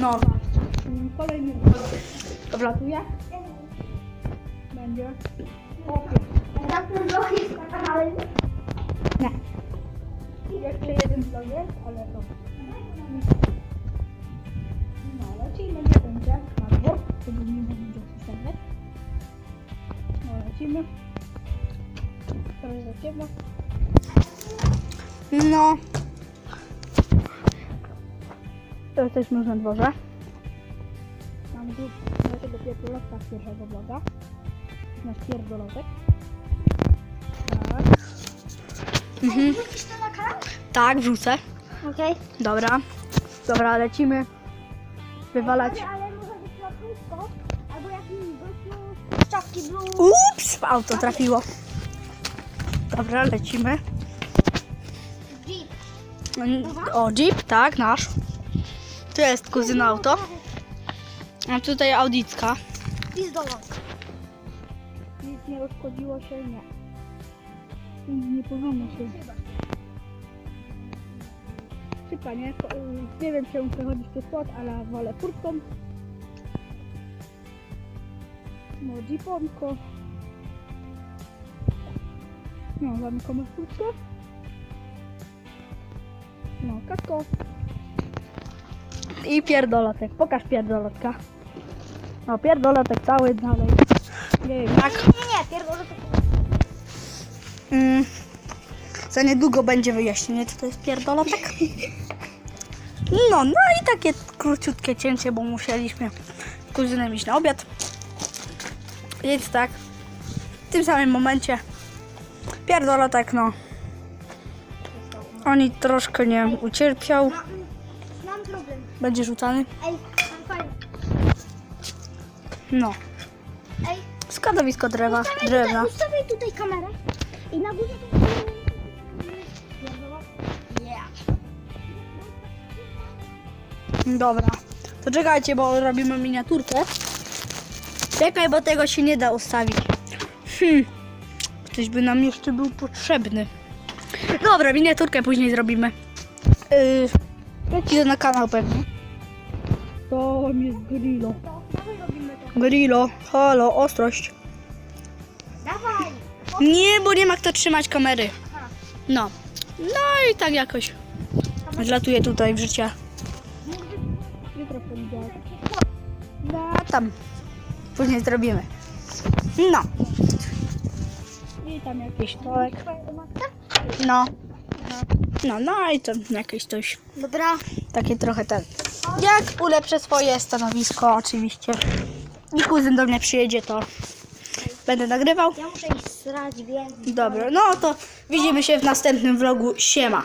No. Mm, Kolejny wlatuje? Będzie. Następny vlog jest na kanale. Nie. Jeszcze jeden vlog jest, ale to... No, lecimy, nie będzie. Na dwór, żeby nie będzie przestawiać. No, lecimy. Trochę za ciemno. No. To jesteśmy już na dworze. Mamy tu naszego pierdolotka z pierwszego vloga. Nasz pierdolotek. Tak. Mhm. Wrócisz to na kanał? Tak, wrzucę. Okej. Dobra. Dobra, lecimy. Wywalać. Ale może być lotnisko, albo jakiś gościu z czapki blue. Ups, w auto trafiło. Dobra, lecimy. Jeep. O, Jeep, tak, nasz. Tu jest kuzyn auto. A tutaj Audicka. Pizdolon. Nic nie rozchodziło się, nie. Nie powinno się. Szybka, nie? Y, Nie wiem, czemu przechodzić przez płot, ale wolę furtką. No, jeeponko. No, zamykamy furtkę. No, kasko. I pierdolotek. Pokaż pierdolotka. No, pierdolotek cały dalej. Nie jak. Nie, nie, nie, pierdolę to. Mm, za niedługo będzie wyjaśnienie, co to jest pierdolotek. No, no i takie króciutkie cięcie, bo musieliśmy z kuzynem iść na obiad. Więc tak, w tym samym momencie pierdolotek, no. Oni troszkę nie ucierpiał. Będzie rzucany. Ej, mam fajny. No. Ej, Składowisko drzewa, ustawiaj drewna. tutaj, ustawiaj tutaj kamerę. I na górze. Yeah. Dobra, to czekajcie, bo robimy miniaturkę. Czekaj, bo tego się nie da ustawić. Hmm, ktoś by nam jeszcze był potrzebny. Dobra, miniaturkę później zrobimy. Yy, leci to na kanał pewnie. To jest Grillo. To, dawaj robimy to. Grillo, halo, ostrość. Dawaj. Nie, bo nie ma kto trzymać kamery. No, no i tak jakoś zlatuje tutaj w życie. Jutro poniedziałek. No, tam. Później zrobimy. No. I tam jakiś tołek. No. No, no i tam jakieś coś. Dobra. Takie trochę ten. Jak ulepszę swoje stanowisko, oczywiście. I kuzyn do mnie przyjedzie, to będę nagrywał. Ja muszę iść srać, wiem. Dobra, no to widzimy się w następnym vlogu. Siema.